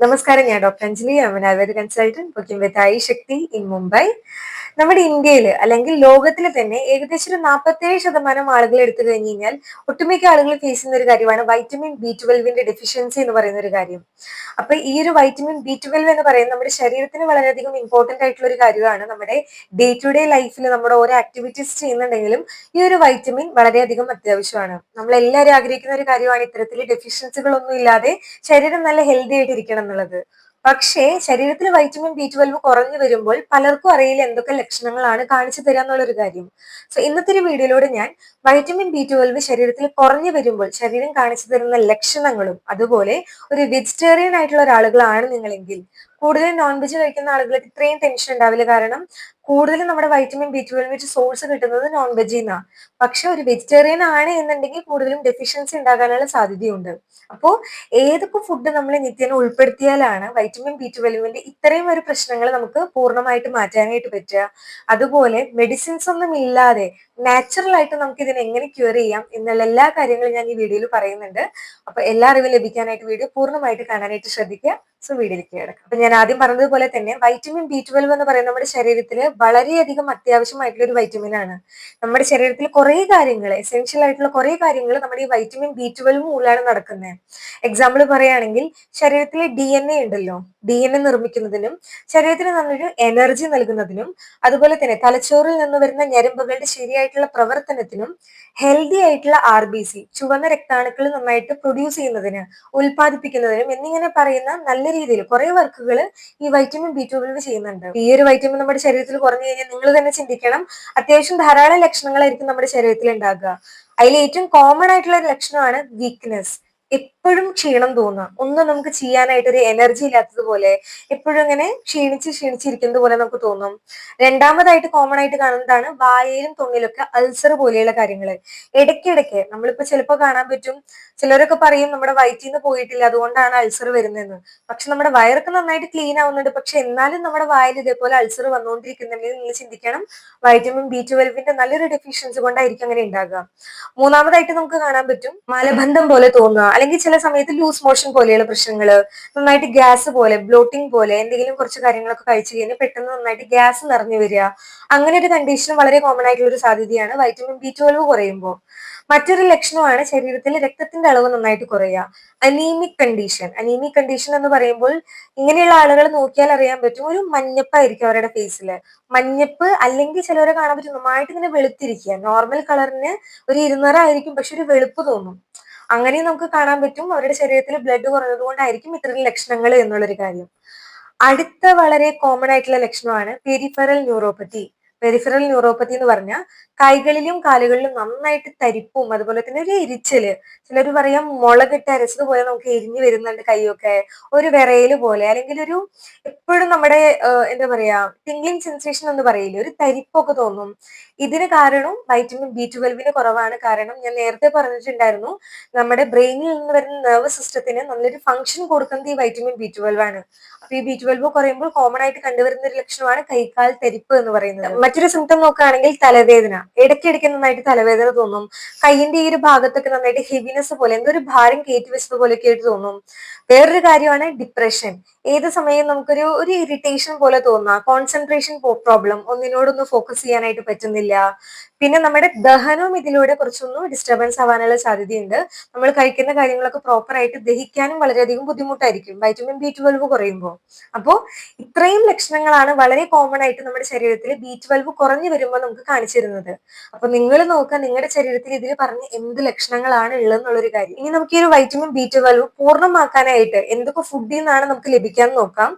നമസ്കാരം ഞാൻ doctor Anjali. Aman ayurveda consultant working with I Shakti in Mumbai നമ്മുടെ ഇന്ത്യയിൽ അല്ലെങ്കിൽ ലോകത്തിൽ തന്നെ ഏകദേശം ഒരു നാൽപ്പത്തേഴ് ശതമാനം ആളുകൾ എടുത്തു കഴിഞ്ഞു കഴിഞ്ഞാൽ ഒട്ടുമിക്ക ആളുകൾ ഫേസ് ചെയ്യുന്ന ഒരു കാര്യമാണ് വൈറ്റമിൻ ബി ട്വൽവിന്റെ ഡെഫിഷ്യൻസി എന്ന് പറയുന്ന ഒരു കാര്യം. അപ്പൊ ഈ ഒരു വൈറ്റമിൻ ബി ട്വൽവ് എന്ന് പറയുന്നത് നമ്മുടെ ശരീരത്തിന് വളരെയധികം ഇമ്പോർട്ടന്റ് ആയിട്ടുള്ള ഒരു കാര്യമാണ്. നമ്മുടെ ഡേ ടു ഡേ ലൈഫിൽ നമ്മുടെ ഓരോ ആക്ടിവിറ്റീസ് ചെയ്യുന്നുണ്ടെങ്കിലും ഈ ഒരു വൈറ്റമിൻ വളരെയധികം അത്യാവശ്യമാണ്. നമ്മൾ എല്ലാവരും ആഗ്രഹിക്കുന്ന ഒരു കാര്യമാണ് ഇത്തരത്തിൽ ഡെഫിഷ്യൻസികളൊന്നും ഇല്ലാതെ ശരീരം നല്ല ഹെൽത്തി ആയിട്ട് ഇരിക്കണം എന്നുള്ളത്. പക്ഷേ ശരീരത്തിൽ വൈറ്റമിൻ ബി ട്വൽവ് കുറഞ്ഞു വരുമ്പോൾ പലർക്കും അറിയില്ല എന്തൊക്കെ ലക്ഷണങ്ങളാണ് കാണിച്ചു തരിക എന്നുള്ളൊരു കാര്യം. സോ ഇന്നത്തെ ഒരു വീഡിയോയിലൂടെ ഞാൻ വൈറ്റമിൻ ബി ട്വൽവ് ശരീരത്തിൽ കുറഞ്ഞു വരുമ്പോൾ ശരീരം കാണിച്ചു തരുന്ന ലക്ഷണങ്ങളും അതുപോലെ ഒരു വെജിറ്റേറിയൻ ആയിട്ടുള്ള ഒരാളുകളാണ് നിങ്ങളെങ്കിൽ. കൂടുതൽ നോൺ വെജ് കഴിക്കുന്ന ആളുകൾക്ക് ഇത്രയും ടെൻഷൻ ഉണ്ടാവില്ല. കാരണം കൂടുതലും നമ്മുടെ വൈറ്റമിൻ ബി ട്വൽവിന്റെ സോഴ്സ് കിട്ടുന്നത് നോൺ വെജിൽ നിന്നാണ് പക്ഷെ ഒരു വെജിറ്റേറിയൻ ആണ് എന്നുണ്ടെങ്കിൽ കൂടുതലും ഡെഫിഷ്യൻസി ഉണ്ടാകാനുള്ള സാധ്യതയുണ്ട്. അപ്പോൾ ഏതൊക്കെ ഫുഡ് നമ്മൾ നിത്യേന ഉൾപ്പെടുത്തിയാലാണ് വൈറ്റമിൻ ബി ട്വൽവിന്റെ ഇത്രയും ഒരു പ്രശ്നങ്ങൾ നമുക്ക് പൂർണമായിട്ട് മാറ്റാനായിട്ട് പറ്റുക. അതുപോലെ മെഡിസിൻസ് ഒന്നും ഇല്ലാതെ നാച്ചുറൽ ആയിട്ട് നമുക്ക് ഇതിനെ എങ്ങനെ ക്യൂർ ചെയ്യാം എന്നുള്ള എല്ലാ കാര്യങ്ങളും ഞാൻ ഈ വീഡിയോയിൽ പറയുന്നുണ്ട്. അപ്പൊ എല്ലാ അറിവും ലഭിക്കാനായിട്ട് വീഡിയോ പൂർണമായിട്ട് കാണാനായിട്ട് ശ്രദ്ധിക്കുക. സോ വീഡിയോയിലേക്ക് കിടക്കാം. ഞാൻ ആദ്യം പറഞ്ഞതുപോലെ തന്നെ വൈറ്റമിൻ ബി ട്വൽവ് എന്ന് പറയുന്നത് നമ്മുടെ ശരീരത്തിൽ വളരെയധികം അത്യാവശ്യമായിട്ടുള്ള ഒരു വൈറ്റമിൻ ആണ്. നമ്മുടെ ശരീരത്തിൽ കുറെ കാര്യങ്ങൾ എസെൻഷ്യൽ ആയിട്ടുള്ള കുറേ കാര്യങ്ങൾ നമ്മുടെ ഈ വൈറ്റമിൻ ബി ട്വൽവ് മൂലമാണ് നടക്കുന്നത് എക്സാമ്പിൾ പറയുകയാണെങ്കിൽ ശരീരത്തിൽ ഡി എൻ എ ഉണ്ടല്ലോ. ഡി എൻ എ നിർമ്മിക്കുന്നതിനും ശരീരത്തിന് നല്ലൊരു എനർജി നൽകുന്നതിനും അതുപോലെ തന്നെ തലച്ചോറിൽ നിന്ന് വരുന്ന ഞരമ്പുകളുടെ ശരിയായിട്ടുള്ള പ്രവർത്തനത്തിനും ഹെൽത്തി ആയിട്ടുള്ള ആർ ബി സി ചുവന്ന രക്താണുക്കൾ നന്നായിട്ട് പ്രൊഡ്യൂസ് ചെയ്യുന്നതിന് ഉൽപ്പാദിപ്പിക്കുന്നതിനും എന്നിങ്ങനെ പറയുന്ന നല്ല രീതിയിൽ കുറെ വർക്കുകൾ ഈ വൈറ്റമിൻ ബി ട്വൽവ് ചെയ്യുന്നുണ്ട്. ഈ ഒരു വൈറ്റമിൻ നമ്മുടെ ശരീരത്തിൽ കുറഞ്ഞു കഴിഞ്ഞാൽ നിങ്ങൾ തന്നെ ചിന്തിക്കണം. അത്യാവശ്യം ധാരാളം ലക്ഷണങ്ങളായിരിക്കും നമ്മുടെ ശരീരത്തിൽ ഉണ്ടാകുക. അതിൽ ഏറ്റവും കോമൺ ആയിട്ടുള്ള ഒരു ലക്ഷണമാണ് വീക്ക്നെസ് എപ്പോഴും ക്ഷീണം തോന്നുക ഒന്നും നമുക്ക് ചെയ്യാനായിട്ട് ഒരു എനർജി ഇല്ലാത്തതുപോലെ എപ്പോഴും ഇങ്ങനെ ക്ഷീണിച്ച് ക്ഷീണിച്ചിരിക്കുന്നത് പോലെ നമുക്ക് തോന്നും. രണ്ടാമതായിട്ട് കോമൺ ആയിട്ട് കാണുന്നതാണ് വായയിലും തൊണ്ണിലൊക്കെ അൾസർ പോലെയുള്ള കാര്യങ്ങൾ ഇടയ്ക്കിടയ്ക്ക് നമ്മളിപ്പോ ചിലപ്പോൾ കാണാൻ പറ്റും. ചിലരൊക്കെ പറയും നമ്മുടെ വയറ്റിൽ നിന്ന് പോയിട്ടില്ല അതുകൊണ്ടാണ് അൾസർ വരുന്നതെന്ന്. പക്ഷെ നമ്മുടെ വയറൊക്കെ നന്നായിട്ട് ക്ലീൻ ആവുന്നുണ്ട്. പക്ഷെ എന്നാലും നമ്മുടെ വായിൽ ഇതേപോലെ അൾസർ വന്നുകൊണ്ടിരിക്കുന്നുണ്ടെങ്കിൽ നിങ്ങൾ ചിന്തിക്കണം വൈറ്റമിൻ ബി ട്വൽവിന്റെ നല്ലൊരു ഡെഫിഷ്യൻസി കൊണ്ടായിരിക്കും അങ്ങനെ ഉണ്ടാകുക. മൂന്നാമതായിട്ട് നമുക്ക് കാണാൻ പറ്റും മലബന്ധം പോലെ തോന്നുക. അല്ലെങ്കിൽ ചില സമയത്ത് ലൂസ് മോഷൻ പോലെയുള്ള പ്രശ്നങ്ങൾ നന്നായിട്ട് ഗ്യാസ് പോലെ ബ്ലോട്ടിംഗ് പോലെ എന്തെങ്കിലും കുറച്ച് കാര്യങ്ങളൊക്കെ കഴിച്ചു കഴിഞ്ഞാൽ പെട്ടെന്ന് നന്നായിട്ട് ഗ്യാസ് നിറഞ്ഞു വരിക. അങ്ങനെ ഒരു കണ്ടീഷൻ വളരെ കോമൺ ആയിട്ടുള്ള ഒരു സാധ്യതയാണ് വൈറ്റമിൻ ബി ട്വൽവ് കുറയുമ്പോൾ മറ്റൊരു ലക്ഷണമാണ് ശരീരത്തിൽ രക്തത്തിന്റെ അളവ് നന്നായിട്ട് കുറയുക. അനീമിക് കണ്ടീഷൻ അനീമിക് കണ്ടീഷൻ എന്ന് പറയുമ്പോൾ ഇങ്ങനെയുള്ള ആളുകൾ നോക്കിയാൽ അറിയാൻ പറ്റും ഒരു മഞ്ഞപ്പായിരിക്കും അവരുടെ ഫേസിൽ മഞ്ഞപ്പ് അല്ലെങ്കിൽ ചിലവരെ കാണാൻ പറ്റും നന്നായിട്ട് ഇങ്ങനെ വെളുത്തിരിക്കുക. നോർമൽ കളറിന് ഒരു ഇരുന്നറായിരിക്കും പക്ഷെ ഒരു വെളുപ്പ് തോന്നും. അങ്ങനെയും നമുക്ക് കാണാൻ പറ്റും. അവരുടെ ശരീരത്തിൽ ബ്ലഡ് കുറഞ്ഞത് കൊണ്ടായിരിക്കും ഇത്തരം ലക്ഷണങ്ങൾ എന്നുള്ളൊരു കാര്യം. അടുത്ത വളരെ കോമൺ ആയിട്ടുള്ള ലക്ഷണമാണ് പെരിഫറൽ ന്യൂറോപ്പത്തി പെരിഫറൽ ന്യൂറോപ്പത്തി എന്ന് പറഞ്ഞാൽ കൈകളിലും കാലുകളിലും നന്നായിട്ട് തരിപ്പും അതുപോലെ തന്നെ ഒരു എരിച്ചൽ. ചിലർ പറയാം മുളകിട്ട് അരച്ചത് പോലെ നമുക്ക് എരിഞ്ഞു വരുന്നുണ്ട് കൈയൊക്കെ. ഒരു വിറയൽ പോലെ അല്ലെങ്കിൽ ഒരു എപ്പോഴും നമ്മുടെ എന്താ പറയാ ടിംഗ്ലിംഗ് സെൻസേഷൻ എന്ന് പറയില്ലേ ഒരു തരിപ്പൊക്കെ തോന്നും. ഇതിന് കാരണം വൈറ്റമിൻ ബി ട്വൽവിന് കുറവാണ്. കാരണം ഞാൻ നേരത്തെ പറഞ്ഞിട്ടുണ്ടായിരുന്നു നമ്മുടെ ബ്രെയിനിൽ നിന്ന് വരുന്ന നെർവസ് സിസ്റ്റത്തിന് നല്ലൊരു ഫംഗ്ഷൻ കൊടുക്കുന്നത് ഈ വൈറ്റമിൻ ബി ട്വൽവ് ആണ്. അപ്പൊ ഈ ബി ട്വൽവ് കുറയുമ്പോൾ കോമൺ ആയിട്ട് കണ്ടുവരുന്ന ഒരു ലക്ഷണമാണ് കൈക്കാൽ തരിപ്പ് എന്ന് പറയുന്നത്. മറ്റൊരു സിംറ്റം നോക്കുകയാണെങ്കിൽ തലവേദന. ഇടയ്ക്കിടയ്ക്ക് നന്നായിട്ട് തലവേദന തോന്നും. കൈയിന്റെ ഈ ഒരു ഭാഗത്തൊക്കെ നന്നായിട്ട് ഹെവിനെസ് പോലെ എന്തോ ഒരു ഭാരം കയറ്റി വെച്ചത് പോലെയൊക്കെ ആയിട്ട് തോന്നും. വേറൊരു കാര്യമാണ് ഡിപ്രഷൻ ഏത് സമയം നമുക്കൊരു ഒരു ഇറിറ്റേഷൻ പോലെ തോന്നാം. കോൺസെൻട്രേഷൻ പ്രോബ്ലം ഒന്നിനോടൊന്ന് ഫോക്കസ് ചെയ്യാനായിട്ട് പറ്റുന്നില്ല. പിന്നെ നമ്മുടെ ദഹനവും ഇതിലൂടെ കുറച്ചൊന്നും ഡിസ്റ്റർബൻസ് ആവാനുള്ള സാധ്യതയുണ്ട്. നമ്മൾ കഴിക്കുന്ന കാര്യങ്ങളൊക്കെ പ്രോപ്പർ ആയിട്ട് ദഹിക്കാനും വളരെയധികം ബുദ്ധിമുട്ടായിരിക്കും. വൈറ്റമിൻ ബി ട്വൽവ് കുറയുമ്പോൾ അപ്പോൾ ഇത്രയും ലക്ഷണങ്ങളാണ് വളരെ കോമൺ ആയിട്ട് നമ്മുടെ ശരീരത്തിൽ ബി ട്വൽവ് കുറഞ്ഞു വരുമ്പോൾ നമുക്ക് കാണിച്ചു തരുന്നത്. അപ്പൊ നിങ്ങൾ നോക്കുക നിങ്ങളുടെ ശരീരത്തിൽ ഇതിൽ പറഞ്ഞ എന്ത് ലക്ഷണങ്ങളാണ് ഉള്ളതെന്നുള്ളൊരു കാര്യം. ഇനി നമുക്ക് ഈ ഒരു വൈറ്റമിൻ ബി ട്വൽവ് പൂർണമാക്കാനായിട്ട് എന്തൊക്കെ ഫുഡിൽ നിന്നാണ് നമുക്ക് ലഭിക്കാൻ നോക്കാം.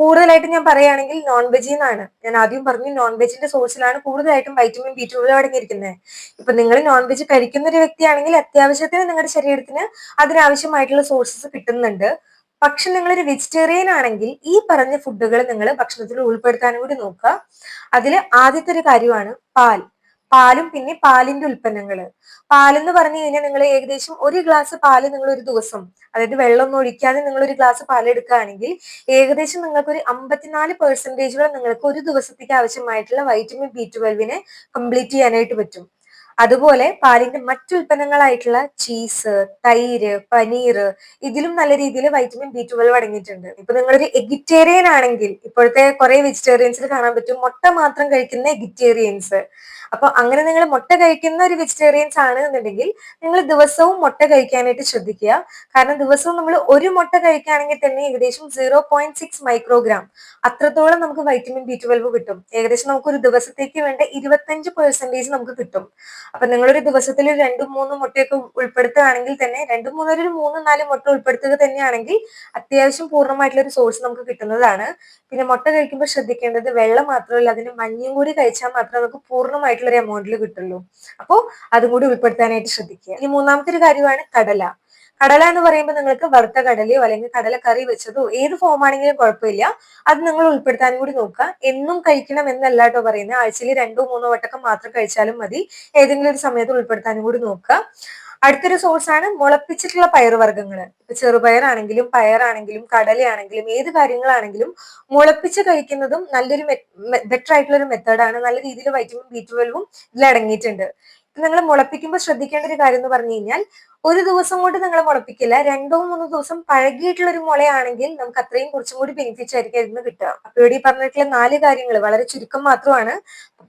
കൂടുതലായിട്ട് ഞാൻ പറയുകയാണെങ്കിൽ നോൺ വെജിൽ നിന്നാണ് ഞാൻ ആദ്യം പറഞ്ഞു നോൺ വെജിന്റെ സോഴ്സിലാണ് കൂടുതലായിട്ടും വൈറ്റമിൻ ബി ട്വൽവ് അടങ്ങിയിരിക്കുന്നത് ഇപ്പൊ നിങ്ങൾ നോൺ വെജ് കഴിക്കുന്ന ഒരു വ്യക്തിയാണെങ്കിൽ അത്യാവശ്യത്തിന് നിങ്ങളുടെ ശരീരത്തിന് അതിനാവശ്യമായിട്ടുള്ള സോഴ്സസ് കിട്ടുന്നുണ്ട്. പക്ഷെ നിങ്ങളൊരു വെജിറ്റേറിയൻ ആണെങ്കിൽ ഈ പറഞ്ഞ ഫുഡുകൾ നിങ്ങൾ ഭക്ഷണത്തിൽ ഉൾപ്പെടുത്താനും കൂടി നോക്കുക. അതിൽ ആദ്യത്തെ ഒരു കാര്യമാണ് പാൽ. പാലും പിന്നെ പാലിന്റെ ഉൽപ്പന്നങ്ങൾ പാലെന്ന് പറഞ്ഞു കഴിഞ്ഞാൽ നിങ്ങൾ ഏകദേശം ഒരു ഗ്ലാസ് പാൽ നിങ്ങൾ ഒരു ദിവസം അതായത് വെള്ളം ഒന്നും ഒഴിക്കാതെ നിങ്ങൾ ഒരു ഗ്ലാസ് പാൽ എടുക്കുകയാണെങ്കിൽ ഏകദേശം നിങ്ങൾക്ക് ഒരു അമ്പത്തിനാല് പെർസെന്റേജുകൾ നിങ്ങൾക്ക് ഒരു ദിവസത്തേക്ക് ആവശ്യമായിട്ടുള്ള വൈറ്റമിൻ ബി ട്വൽവിനെ കംപ്ലീറ്റ് ചെയ്യാനായിട്ട് പറ്റും. അതുപോലെ പാലിന്റെ മറ്റു ഉൽപ്പന്നങ്ങളായിട്ടുള്ള ചീസ് തൈര് പനീർ ഇതിലും നല്ല രീതിയിൽ വൈറ്റമിൻ ബി ട്വൽവ് അടങ്ങിയിട്ടുണ്ട്. ഇപ്പൊ നിങ്ങളൊരു എഗിറ്റേറിയൻ ആണെങ്കിൽ ഇപ്പോഴത്തെ കുറെ വെജിറ്റേറിയൻസിൽ കാണാൻ പറ്റും മുട്ട മാത്രം കഴിക്കുന്ന എഗിറ്റേറിയൻസ് അപ്പൊ അങ്ങനെ നിങ്ങൾ മുട്ട കഴിക്കുന്ന ഒരു വെജിറ്റേറിയൻസ് ആണ് എന്നുണ്ടെങ്കിൽ നിങ്ങൾ ദിവസവും മുട്ട കഴിക്കാനായിട്ട് ശ്രദ്ധിക്കുക. കാരണം ദിവസവും നമ്മൾ ഒരു മുട്ട കഴിക്കുകയാണെങ്കിൽ തന്നെ ഏകദേശം സീറോ പോയിന്റ് സിക്സ് മൈക്രോഗ്രാം അത്രത്തോളം നമുക്ക് വൈറ്റമിൻ ബി ട്വൽവ് കിട്ടും. ഏകദേശം നമുക്ക് ഒരു ദിവസത്തേക്ക് വേണ്ട ഇരുപത്തഞ്ച് പെർസെന്റേജ് നമുക്ക് കിട്ടും. അപ്പൊ നിങ്ങളൊരു ദിവസത്തിൽ രണ്ടും മൂന്നും മുട്ടയൊക്കെ ഉൾപ്പെടുത്തുകയാണെങ്കിൽ തന്നെ രണ്ടും മൂന്നും ഒരു മൂന്നും നാലും മുട്ട ഉൾപ്പെടുത്തുക തന്നെയാണെങ്കിൽ അത്യാവശ്യം പൂർണമായിട്ടുള്ള ഒരു സോഴ്സ് നമുക്ക് കിട്ടുന്നതാണ്. പിന്നെ മുട്ട കഴിക്കുമ്പോൾ ശ്രദ്ധിക്കേണ്ടത് വെള്ളം മാത്രമല്ല അതിന് മഞ്ഞും കൂടി കഴിച്ചാൽ മാത്രമേ നമുക്ക് പൂർണമായിട്ടുള്ള ഒരു എമൗണ്ടിൽ കിട്ടുള്ളൂ. അപ്പോൾ അതും കൂടി ഉൾപ്പെടുത്താനായിട്ട് ശ്രദ്ധിക്കുക. ഇനി മൂന്നാമത്തെ ഒരു കാര്യമാണ് കടല. കടല എന്ന് പറയുമ്പോൾ നിങ്ങൾക്ക് വറുത്ത കടലയോ അല്ലെങ്കിൽ കടല കറി വെച്ചതോ ഏത് ഫോം ആണെങ്കിലും കുഴപ്പമില്ല. അത് നിങ്ങൾ ഉൾപ്പെടുത്താനും കൂടി നോക്കുക. എന്നും കഴിക്കണം എന്നല്ല കേട്ടോ പറയുന്നത്. ആഴ്ചയിൽ രണ്ടോ മൂന്നോ വട്ടക്കം മാത്രം കഴിച്ചാലും മതി. ഏതെങ്കിലും ഒരു സമയത്ത് ഉൾപ്പെടുത്താനും കൂടി നോക്കുക. അടുത്തൊരു സോഴ്സ് ആണ് മുളപ്പിച്ചിട്ടുള്ള പയറുവർഗങ്ങൾ ഇപ്പൊ ചെറുപയറാണെങ്കിലും പയറാണെങ്കിലും കടലയാണെങ്കിലും ഏത് കാര്യങ്ങളാണെങ്കിലും മുളപ്പിച്ച് കഴിക്കുന്നതും നല്ലൊരു ബെറ്റർ ആയിട്ടുള്ള ഒരു മെത്തേഡാണ് നല്ല രീതിയിൽ വൈറ്റമിൻ ബി ട്വൽവും ഇതിൽ അടങ്ങിയിട്ടുണ്ട്. നിങ്ങൾ മുളപ്പിക്കുമ്പോൾ ശ്രദ്ധിക്കേണ്ട ഒരു കാര്യം എന്ന് പറഞ്ഞു കഴിഞ്ഞാൽ ഒരു ദിവസം കൊണ്ട് നിങ്ങൾ മുളപ്പിക്കില്ല. രണ്ടോ മൂന്നോ ദിവസം പഴകിയിട്ടുള്ള ഒരു മുളയാണെങ്കിൽ നമുക്ക് അത്രയും കുറച്ചും കൂടി ബെനിഫിറ്റ് ആയിരിക്കും അതിന് കിട്ടുക. അപ്പൊ ഇവിടെ ഈ പറഞ്ഞിട്ടുള്ള നാല് കാര്യങ്ങൾ വളരെ ചുരുക്കം മാത്രമാണ്.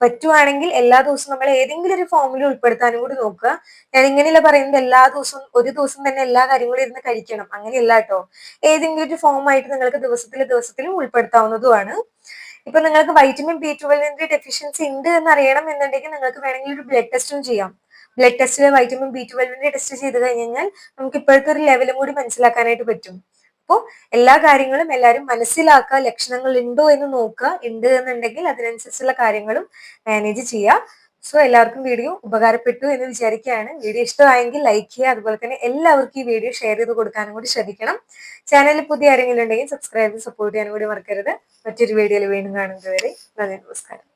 പറ്റുവാണെങ്കിൽ എല്ലാ ദിവസവും നമ്മൾ ഏതെങ്കിലും ഒരു ഫോമിൽ ഉൾപ്പെടുത്താനും കൂടി നോക്കുക. ഞാൻ ഇങ്ങനെയല്ല പറയുന്നത് എല്ലാ ദിവസവും ഒരു ദിവസം തന്നെ എല്ലാ കാര്യങ്ങളും ഇരുന്ന് കഴിക്കണം. അങ്ങനെയല്ല കേട്ടോ. ഏതെങ്കിലും ഒരു ഫോമായിട്ട് നിങ്ങൾക്ക് ദിവസത്തിൽ ദിവസത്തിലും ഉൾപ്പെടുത്താവുന്നതുമാണ്. ഇപ്പൊ നിങ്ങൾക്ക് വൈറ്റമിൻ ബി ട്വൽവിന്റെ ഡെഫിഷ്യൻസി ഉണ്ട് എന്ന് അറിയണം എന്നുണ്ടെങ്കിൽ നിങ്ങൾക്ക് വേണമെങ്കിൽ ഒരു ബ്ലഡ് ടെസ്റ്റും ചെയ്യാം. ബ്ലഡ് ടെസ്റ്റിൽ വൈറ്റമിൻ ബി ട്വൽവിന്റെ ടെസ്റ്റ് ചെയ്ത് കഴിഞ്ഞാൽ നമുക്ക് ഇപ്പോഴത്തെ ഒരു ലെവലും കൂടി മനസ്സിലാക്കാനായിട്ട് പറ്റും. അപ്പോൾ എല്ലാ കാര്യങ്ങളും എല്ലാവരും മനസ്സിലാക്കുക ലക്ഷണങ്ങൾ ഉണ്ടോ എന്ന് നോക്കുക ഉണ്ട് എന്നുണ്ടെങ്കിൽ അതിനനുസരിച്ചുള്ള കാര്യങ്ങളും മാനേജ് ചെയ്യുക. സോ എല്ലാവർക്കും വീഡിയോ ഉപകാരപ്പെട്ടു എന്ന് വിചാരിക്കുകയാണ്. വീഡിയോ ഇഷ്ടമായെങ്കിൽ ലൈക്ക് ചെയ്യുക. അതുപോലെ തന്നെ എല്ലാവർക്കും ഈ വീഡിയോ ഷെയർ ചെയ്ത് കൊടുക്കാനും കൂടി ശ്രദ്ധിക്കണം ചാനലിൽ പുതിയ ആരെങ്കിലും ഉണ്ടെങ്കിൽ സബ്സ്ക്രൈബ് സപ്പോർട്ട് ചെയ്യാനും കൂടി മറക്കരുത്. മറ്റൊരു വീഡിയോയിൽ വീണ്ടും കാണുന്നത് വരെ നന്ദി നമസ്കാരം.